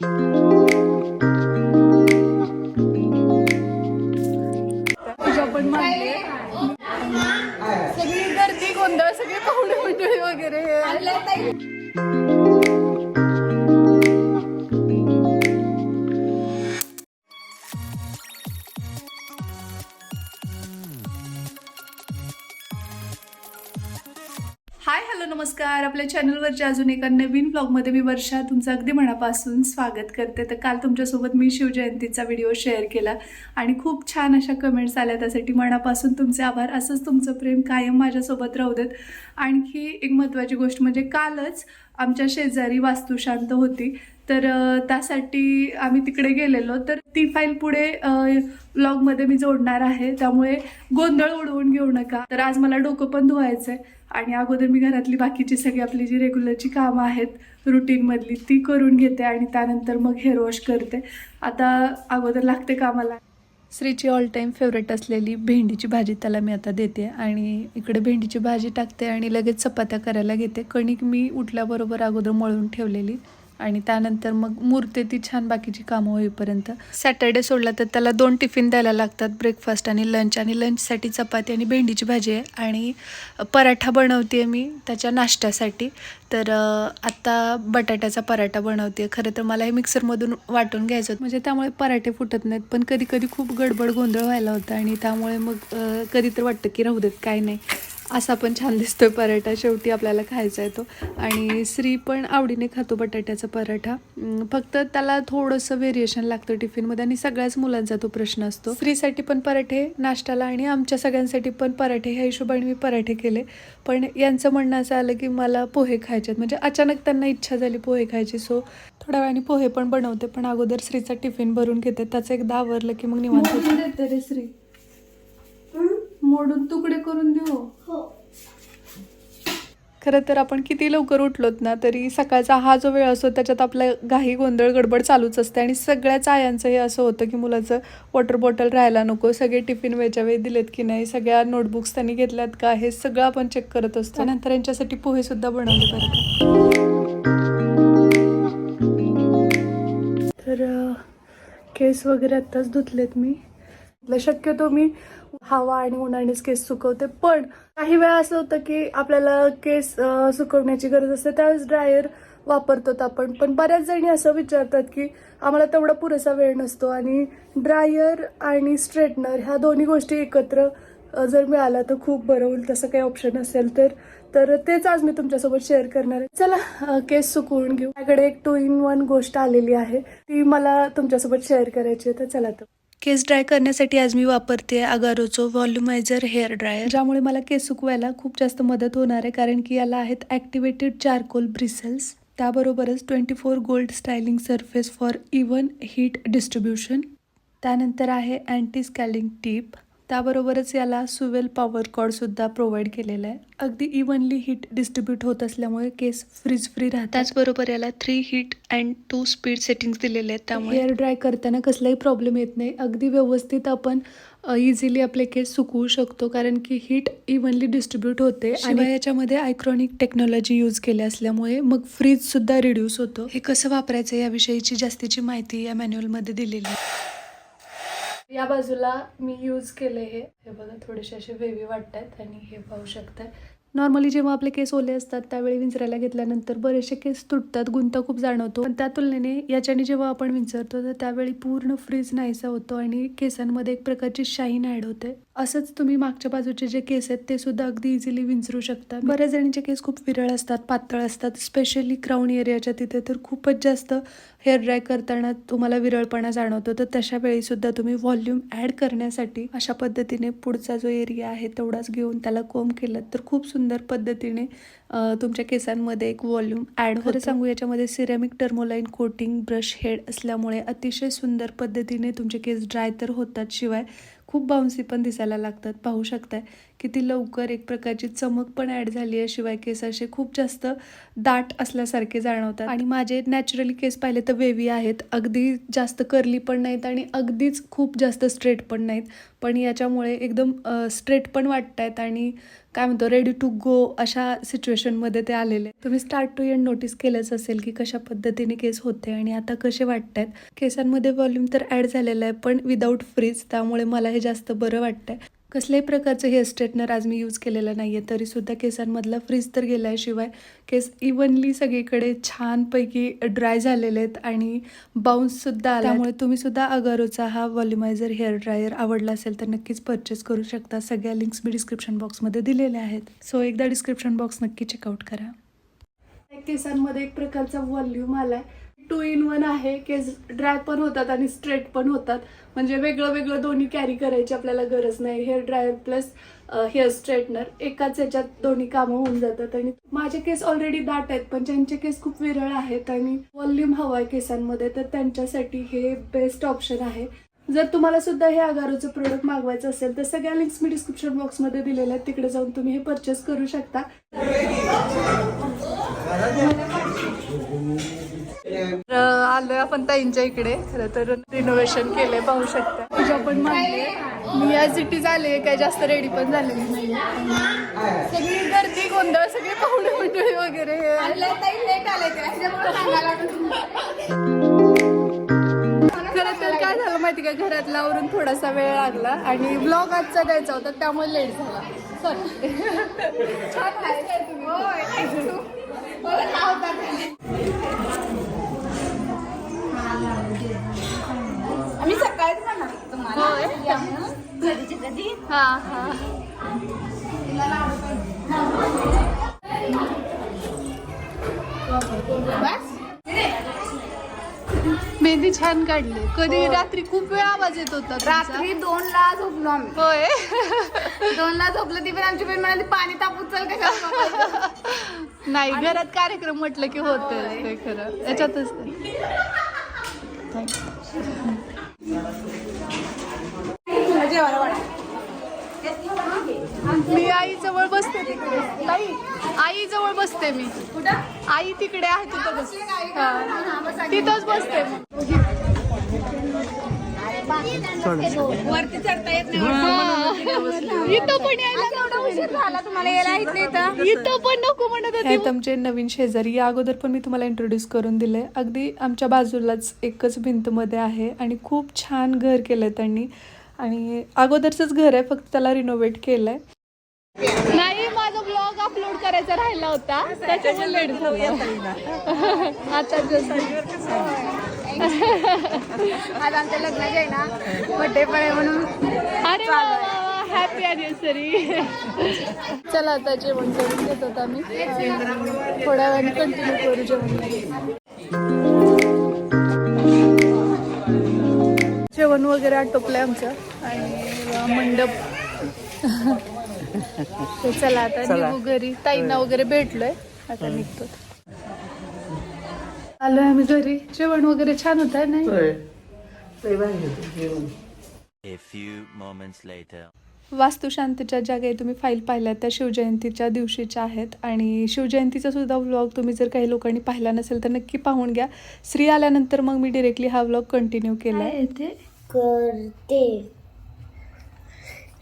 पूजा आपल्या चॅनलवरच्या अजून एका नवीन ब्लॉगमध्ये मी वर्षा तुमचं अगदी मनापासून स्वागत करते. तर काल तुमच्यासोबत मी शिवजयंतीचा व्हिडिओ शेअर केला आणि खूप छान अशा कमेंट्स आल्या. त्यासाठी मनापासून तुमचे आभार. असंच तुमचं प्रेम कायम माझ्यासोबत राहू देत आणखी एक महत्त्वाची गोष्ट म्हणजे कालच आमच्या शेजारी वास्तुशांत होती. तर त्यासाठी आम्ही तिकडे गेलेलो. तर ती फाईल पुढे ब्लॉगमध्ये मी जोडणार आहे. त्यामुळे गोंधळ उडवून घेऊ नका. तर आज मला डोकं पण धुवायचं आहे आणि अगोदर मी घरातली बाकीची सगळी आपली जी रेग्युलरची कामं आहेत रुटीनमधली ती करून घेते आणि त्यानंतर मग हेअर वॉश करते. आता अगोदर लागते कामाला. श्रीची ऑल टाईम फेवरेट असलेली भेंडीची भाजी त्याला मी आता देते. आणि इकडे भेंडीची भाजी टाकते आणि लगेच चपात्या करायला घेते. कणिक मी उठल्याबरोबर अगोदर मळून ठेवलेली. आणि त्यानंतर मग मुरते ती छान बाकीची कामं होईपर्यंत. सॅटर्डे सोडला तर त्याला दोन टिफिन द्यायला लागतात ब्रेकफास्ट आणि लंच आणि लंचसाठी चपाती आणि भेंडीची भाजी आहे. आणि पराठा बनवते मी त्याच्या नाश्त्यासाठी. तर आत्ता बटाट्याचा पराठा बनवते खरं तर मला हे मिक्सरमधून वाटून घ्यायचं होतं. म्हणजे त्यामुळे पराठे फुटत नाहीत. पण कधी कधी खूप गडबड गोंधळ व्हायला होता. आणि त्यामुळे मग कधी तर वाटतं की राहू देत काय नाही. असा पण छान दिसतोय पराठा. शेवटी आपल्याला खायचा आहे तो. आणि श्री पण आवडीने खातो बटाट्याचा पराठा. फक्त त्याला थोडंसं व्हेरिएशन लागतं टिफिनमध्ये आणि सगळ्याच मुलांचा तो प्रश्न असतो. स्त्रीसाठी पण पराठे नाश्त्याला आणि आमच्या सगळ्यांसाठी पण पराठे. ह्या हिशोबाने मी पराठे केले. पण यांचं म्हणणं असं आलं की मला पोहे खायचे आहेत. म्हणजे अचानक त्यांना इच्छा झाली पोहे खायची. सो थोड्या वेळाने पोहे पण बनवते. पण अगोदर श्रीचा टिफिन भरून घेते. त्याचं एकदा आवरलं की मग निवांत. देते श्री. मोडून तुकडे करून देऊ. खरं तर आपण किती लवकर उठलोत ना तरी सकाळचा हा जो वेळ असतो त्याच्यात आपला घाई गोंधळ गडबड चालूच असते. आणि सगळ्याच आयांचं हे असं होतं की मुलाचं वॉटर बॉटल राहायला नको सगळे टिफिन वेळच्या वेळी दिलेत की नाही सगळ्या नोटबुक्स त्यांनी घेतल्यात का हे सगळं आपण चेक करत असतो. त्यानंतर यांच्यासाठी पोहे सुद्धा बनवले बरं का. तर केस वगैरे आत्ताच धुतलेत मी. शक्यतो मी हवा आणि उन्हाळ्यानेच केस सुकवते. पण काही वेळा असं होतं की आपल्याला केस सुकवण्याची गरज असते त्यावेळेस ड्रायर वापरतो आपण. पण बऱ्याच जणी असं विचारतात की आम्हाला तेवढा पुरेसा वेळ नसतो आणि ड्रायर आणि स्ट्रेटनर ह्या दोन्ही गोष्टी एकत्र जर मिळाला तर खूप बरं होईल तसं काही ऑप्शन असेल तर. तर तेच आज मी तुमच्यासोबत शेअर करणार आहे. चला केस सुकवून घेऊ. माझ्याकडे एक टू इन वन गोष्ट आलेली आहे. ती मला तुमच्यासोबत शेअर करायची आहे. तर चला तर. केस ड्राय करण्यासाठी आज मी वापरते अगारोचो व्हॉल्युमायझर हेअर ड्रायर. ज्यामुळे मला केस सुकवायला खूप जास्त मदत होणार आहे कारण की याला आहेत ॲक्टिवेटेड चारकोल ब्रिसल्स. त्याबरोबरच twenty four gold styling surface for even heat distribution. त्यानंतर आहे अँटी स्कॅलिंग टीप. त्याबरोबरच याला सुवेल पॉवर कॉर्डसुद्धा प्रोव्हाइड केलेलं आहे. अगदी इव्हनली हीट डिस्ट्रीब्यूट होत असल्यामुळे केस फ्रीज फ्री राहतात. त्याचबरोबर याला three heat and two speed settings दिलेले आहेत त्यामुळे. हेअर ड्राय करताना कसलाही प्रॉब्लेम येत नाही. अगदी व्यवस्थित आपण इझिली आपले केस सुकवू शकतो कारण की हीट इव्हनली डिस्ट्रीब्यूट होते आणि याच्यामध्ये आयक्रॉनिक टेक्नॉलॉजी यूज केली असल्यामुळे मग फ्रीज सुद्धा रिड्यूस होतो. हे कसं वापरायचं याविषयीची जास्तीची माहिती या मॅन्युअलमध्ये दिलेली आहे. या बाजूला मी यूज केले हे. हे बघा थोडेसे असे वेवी वाटत आहेत आणि हे पाहू शकताय. नॉर्मली जेव्हा आपले केस ओले असतात त्यावेळी विंचरायला घेतल्यानंतर बरेचसे केस तुटतात गुंता खूप जाणवतो. पण त्या तुलनेने याच्याने जेव्हा आपण विंचरतो तर त्यावेळी पूर्ण फ्रीज नाहीसा होतो आणि केसांमध्ये एक प्रकारची शाईन ॲड होते. असंच तुम्ही मागच्या बाजूचे जे केस आहेत ते सुद्धा अगदी इझिली विंचरू शकता. बऱ्याच जणींचे केस खूप विरळ असतात पातळ असतात. स्पेशली क्राऊन एरियाच्या तिथे तर खूपच जास्त हेअर ड्राय करताना तुम्हाला विरळपणा जाणवतो. तर तशा वेळी सुद्धा तुम्ही व्हॉल्यूम ॲड करण्यासाठी अशा पद्धतीने पुढचा जो एरिया आहे तेवढाच घेऊन त्याला कोंब केलं तर खूप सुंदर पद्धतीने अं, तुमच्या केसांमध्ये एक व्हॉल्यूम ॲड होतं. सांगू याच्यामध्ये ceramic tourmaline coating brush head असल्यामुळे अतिशय सुंदर पद्धतीने तुमचे केस ड्राय तर होतात शिवाय खूप बाउन्सी पण दिसायला लागतात पाहू शकताय. किती लवकर एक प्रकारची चमक पण ॲड झाली आहे. शिवाय केस असे खूप जास्त दाट असल्यासारखे जाणवतात. आणि माझे नॅचरली केस पाहिले तर वेवी आहेत. अगदी जास्त करली पण नाहीत आणि अगदीच खूप जास्त स्ट्रेट पण नाहीत. पण याच्यामुळे एकदम स्ट्रेट पण वाटत आहेत आणि काय म्हणतो रेडी टू गो अशा सिच्युएशनमध्ये ते आलेले तुम्ही स्टार्ट टू एंड नोटीस केलंच असेल की कशा पद्धतीने केस होते आणि आता कसे वाटत आहेत केसांमध्ये व्हॉल्यूम तर ॲड झालेलं आहे पण विदाऊट फ्रीज त्यामुळे मला हे जास्त बरं वाटतंय. कसल्याही प्रकारचं हेअर स्ट्रेटनर आज मी यूज केलेलं नाही आहे तरीसुद्धा केसांमधला फ्रीज तर गेला आहे शिवाय केस इव्हनली सगळीकडे छानपैकी ड्राय झालेले आहेत आणि बाउन्ससुद्धा आला त्यामुळे तुम्हीसुद्धा अगारोचा हा वॉल्युमायझर हेअर ड्रायर आवडला असेल तर नक्कीच परचेस करू शकता. सगळ्या लिंक्स मी डिस्क्रिप्शन बॉक्समध्ये दिलेल्या आहेत. सो एकदा डिस्क्रिप्शन बॉक्स नक्की चेकआउट करा. केसांमध्ये एक प्रकारचा व्हॉल्यूम आहे टू इन वन आहे केस ड्राय पण होतात आणि स्ट्रेट पण होतात. म्हणजे वेगळं वेगळं दोन्ही कॅरी करायची आपल्याला गरज नाही. Hair dryer plus hair straightener एकाच याच्यात दोन्ही कामं होऊन जातात. आणि माझे केस ऑलरेडी दाट आहेत पण ज्यांचे केस खूप विरळ आहेत आणि व्हॉल्यूम हवा आहे केसांमध्ये तर त्यांच्यासाठी हे बेस्ट ऑप्शन आहे. जर तुम्हाला सुद्धा हे आगारोचं प्रोडक्ट मागवायचं असेल तर सगळ्या लिंक्स मी डिस्क्रिप्शन बॉक्समध्ये दिलेल्या आहेत. तिकडे जाऊन तुम्ही हे परचेस करू शकता. तर आलोय आपण ताईंच्या इकडे. खरं तर रिनोव्हेशन केलंय पाहू शकता. पूजा पण मांडली मी या इटीज आले काय जास्त रेडी पण झालेली नाही. सगळी गर्दी गोंधळ सगळे पाहुणे मंडळी वगैरे. खरं तर काय झालं माहिती का? घरातला आवरून थोडासा वेळ लागला आणि ब्लॉग आजचा द्यायचा होता त्यामुळे लेट झाला. सॉरी आम्ही म्हणणार होतो तुम्हाला या म्हणून. कधीची कधी हा हा. बस. मेहंदी छान काढली. कधी रात्री खूप वेळ आवाज येत होता तुमचा. रात्री दोन ला झोपलो आम्ही. होय. दोन ला झोपलो ती पण आमची बहीण म्हणाली पाणी तापून चल कशा नाही घरात कार्यक्रम म्हटलं की होत खरं. याच्यातच ते. मी आई जवळ बसते तिकडे. ताई आई जवळ बसते मी. कुठं आई तिकडे आहे तिथं बस तिथंच बसते मग. वरती चढता येत नाही. इथं पण यायला आज एवढा उशीर झाला तुम्हाला यायला इथं इथं. इथं पण नको म्हणत होते. आमचे नवीन शेजारी या अगोदर पण मी तुम्हाला इंट्रोड्यूस करून दिले अगदी आमच्या बाजूलाच एकच भिंतमध्ये आहे आणि खूप छान घर केलंय त्यांनी. आणि अगोदरचंच घर आहे फक्त त्याला रिनोव्हेट केलंय. नाही माझा ब्लॉग अपलोड करायचा राहिला होता. त्याच्यामुळे लेट झाला आता just- आज आमच्या लग्नाचे आहे ना बड्डे पण आहे. म्हणून अरे हॅपी अॅनिव्हर्सरी चला आता जेवण करून घेत होता मी थोड्या वेळाने कंटिन्यू करू जेवण. जेवण वगैरे आटोपलंय आमचं. आणि मंडप. चला आता निघू घरी. ताईंना वगैरे भेटलोय. आता निघतो. आलोय आम्ही घरी. जेवण वगैरे छान होत आहे नाही. वास्तुशांतीच्या ज्या काही तुम्ही फाईल पाहिल्या त्या शिवजयंतीच्या दिवशीच्या आहेत. आणि शिवजयंतीचा सुद्धा व्लॉग तुम्ही जर काही लोकांनी पाहिला नसेल तर नक्की पाहून घ्या. श्री आल्यानंतर मग मी डिरेक्टली हा व्लॉग कंटिन्यू केला आहे करते.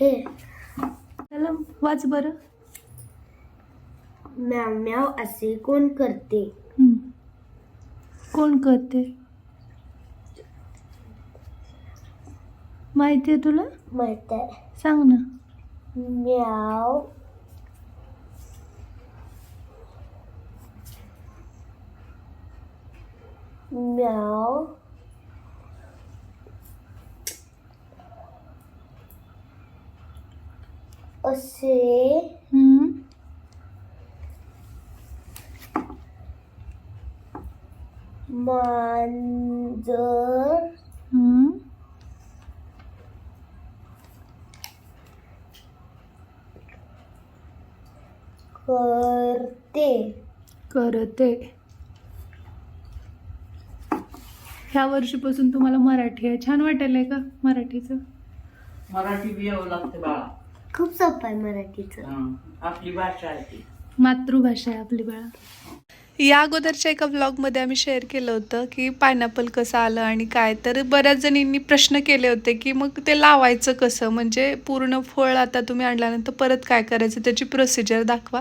हे. वाच बरं. म्याव म्याव असे कोण करते? कोण करते? माहिती आहे तुला? माहीत आहे. सांग ना. म्याव. म्याव. असे. हम्म. मांजर. हम्म. करते. करते. ह्या वर्षीपासून तुम्हाला मराठी आहे. छान वाटेल का मराठीचं? मराठी बी यावं लागते बाळा. खूप सोपं आहे मराठीचं. हं. आपली भाषा आहे ती. मातृभाषा आहे आपली बाळा. या अगोदरच्या एका ब्लॉगमध्ये आम्ही शेअर केलं होतं की पायनॅपल कसं आलं आणि काय. तर बऱ्याच जणींनी प्रश्न केले होते की मग ते लावायचं कसं? म्हणजे पूर्ण फळ आता तुम्ही आणल्यानंतर परत काय करायचं त्याची प्रोसिजर दाखवा.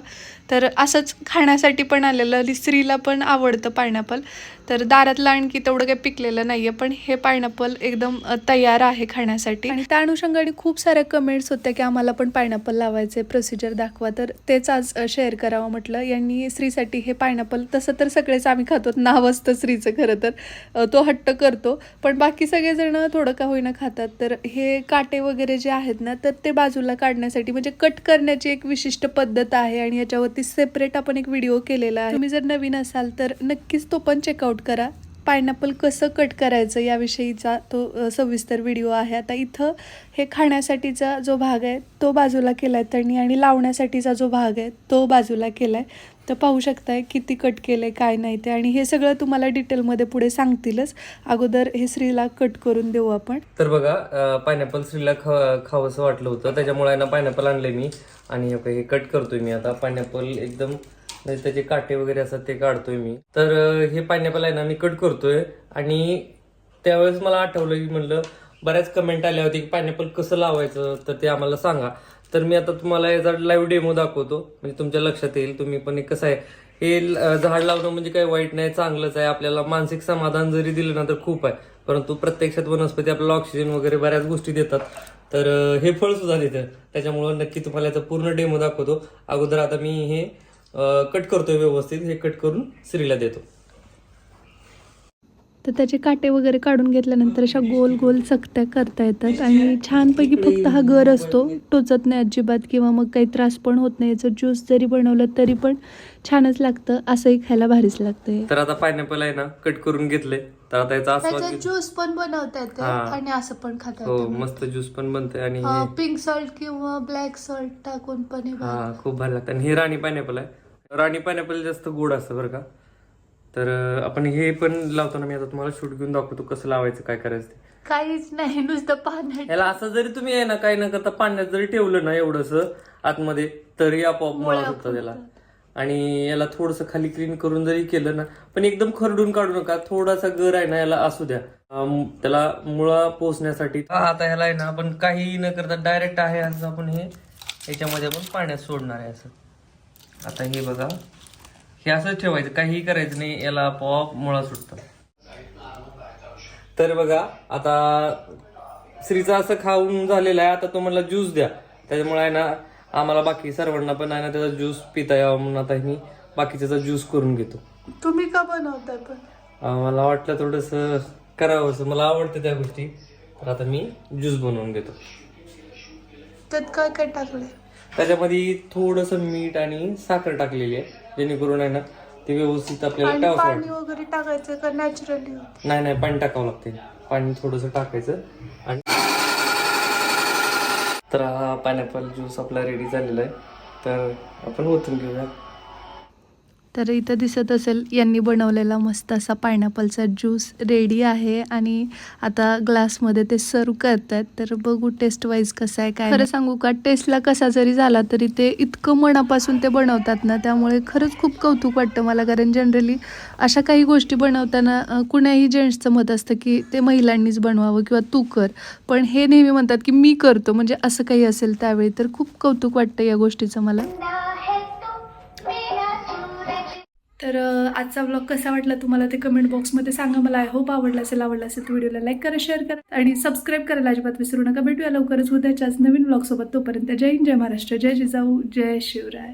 तर असंच खाण्यासाठी पण आलेलं स्त्रीला पण आवडतं पायनॅपल तर दारातलं आणखी तेवढं काही पिकलेलं नाही आहे पण हे पायनॅपल एकदम तयार आहे खाण्यासाठी. आणि त्या अनुषंगाने खूप साऱ्या कमेंट्स होत्या की आम्हाला पण पायनॅपल लावायचे प्रोसिजर दाखवा. तर तेच आज शेअर करावं म्हटलं. यांनी स्त्रीसाठी हे पायनॅपल तसं तर सगळेच आम्ही खातो. नाव असतं स्त्रीचं खरं तर. तो हट्ट करतो. पण बाकी सगळेजण थोडं का होईना खातात. तर हे काटे वगैरे जे आहेत ना तर ते बाजूला काढण्यासाठी म्हणजे कट करण्याची एक विशिष्ट पद्धत आहे. आणि याच्यावरती सेपरेट आपण एक व्हिडिओ केलेला आहे. तुम्ही जर नवीन असाल तर नक्कीच तो पण चेकआउट करा. पायनॅपल कसं कट करायचं याविषयीचा तो सविस्तर व्हिडिओ आहे. आता इथं हे खाण्यासाठीचा जो भाग आहे तो बाजूला केला आहे त्यांनी आणि लावण्यासाठीचा जो भाग आहे तो बाजूला केला आहे तर पाहू शकताय किती कट केलं आहे काय नाही ते. आणि हे सगळं तुम्हाला डिटेलमध्ये पुढे सांगतीलच. अगोदर हे स्त्रीला कट करून देऊ आपण. तर बघा पायनॅपल श्रीला खा खावंसं वाटलं होतं. त्याच्यामुळे ना पायनॅपल आणले मी. आणि हे कट करतोय मी आता. पायनॅपल एकदम म्हणजे त्याचे काटे वगैरे असतात ते काढतोय मी. तर हे पायनॅपल आहे ना मी कट करतोय. आणि त्यावेळेस मला आठवलं की म्हणलं बऱ्याच कमेंट आल्या होती की पायनॅपल कसं लावायचं तर ते आम्हाला सांगा. तर मी आता तुम्हाला याचा लाईव्ह डेमो दाखवतो. म्हणजे तुमच्या लक्षात येईल तुम्ही पण कसं आहे. हे झाड लावणं म्हणजे काही वाईट नाही चांगलंच आहे. आपल्याला मानसिक समाधान जरी दिलं ना तर खूप आहे. परंतु प्रत्यक्षात वनस्पती आपल्याला ऑक्सिजन वगैरे बऱ्याच गोष्टी देतात. तर हे फळ सुद्धा देतं त्याच्यामुळं नक्की तुम्हाला याचा पूर्ण डेमो दाखवतो. अगोदर आता मी हे कट करतोय व्यवस्थित हे कट करून स्त्रीला देतो. तर त्याचे काटे वगैरे काढून घेतल्यानंतर अशा गोल गोल चकत्या करता येतात आणि छानपैकी फक्त हा गर असतो. टोचत नाही अजिबात किंवा मग काही त्रास पण होत नाही. याचं ज्यूस जरी बनवलं तरी पण छानच लागतं. असंही खायला भारीच लागतं. तर आता पायनॅपल आहे ना कट करून घेतले. तर आता याचा आस्वाद. ज्यूस पण बनवता येते हा. आणि असं पण खाता हो मस्त ज्यूस पण बनते आणि पिंक सॉल्ट किंवा ब्लॅक सॉल्ट टाकून पण खूप भारी लागतं. आणि हे राणी पायनॅपल आहे. राणी पायनॅपल जास्त गोड असतं बरं का? तर आपण हे पण लावताना मी आता तुम्हाला शूट घेऊन दाखवतो कसं लावायचं काय करायचं ते. काहीच नाही नुसतं पाण्यात. याला असं जरी तुम्ही आहे ना काही न करता पाण्यात जरी ठेवलं ना एवढंस आतमध्ये तरी आपोआप मुळा होतं त्याला. आणि याला थोडस खाली क्लीन करून जरी केलं ना पण एकदम खरडून काढू नका. थोडासा गर आहे ना याला असू द्या. त्याला मुळा पोचण्यासाठी हा, आता ह्याला आहे ना आपण काही न करता डायरेक्ट आहे असं आपण हे याच्यामध्ये आपण पाण्यात सोडणार आहे असं. आता हे बघा. हे असंच ठेवायचं. काहीही करायचं नाही. याला आपोआप मुळा सुटतं. तर बघा आता श्रीचं असं खाऊन झालेलं आहे. आता तो मला ज्यूस द्या. त्याच्यामुळे आहे ना आम्हाला बाकी सर्वांना पण आहे ना त्याचा ज्यूस पिता यावा म्हणून आता मी बाकीच्याचा ज्यूस करून घेतो. तुम्ही का बनवताय पण? मला वाटलं थोडस करावं असं. मला आवडतं त्या गोष्टी. तर आता मी ज्यूस बनवून घेतो त्यात काय काय टाकलंय? त्याच्यामध्ये थोडस मीठ आणि साखर टाकलेली आहे जेणेकरून आहे ना ते व्यवस्थित आपल्याला आणि टाकावं पाणी वगैरे टाकायचं का नॅचरली नाही नाही पाणी टाकावं लागते पाणी थोडंसं टाकायचं आणि तर हा पायनॅपल ज्यूस आपला रेडी झालेला आहे. तर आपण ओतून घेऊया तर इथं दिसत असेल यांनी बनवलेला मस्त असा पायनॅपलचा ज्यूस रेडी आहे आणि आता ग्लासमध्ये ते सर्व करतात तर बघू टेस्ट वाईज कसं आहे काय खरं सांगू का टेस्टला कसा जरी झाला तरी ते इतकं मनापासून ते बनवतात ना त्यामुळे खरंच खूप कौतुक वाटतं मला. कारण जनरली अशा काही गोष्टी बनवताना कुणाही जेंट्सचं मत असतं की ते महिलांनीच बनवावं किंवा तू कर. पण हे नेहमी म्हणतात की मी करतो. म्हणजे असं काही असेल त्यावेळी तर खूप कौतुक वाटतं या गोष्टीचं मला. तर आजचा ब्लॉग कसा वाटला तुम्हाला ते कमेंट बॉक्समध्ये सांगा. मला आय होप आवडला असेल आवडला असेल तर व्हिडिओला लाईक करा शेअर करा आणि सबस्क्राईब करायला अजिबात विसरू नका. भेटूया लवकरच उद्याच्याच नवीन ब्लॉगसोबत तोपर्यंत जय हिंद जय महाराष्ट्र जय जिजाऊ जय शिवराय.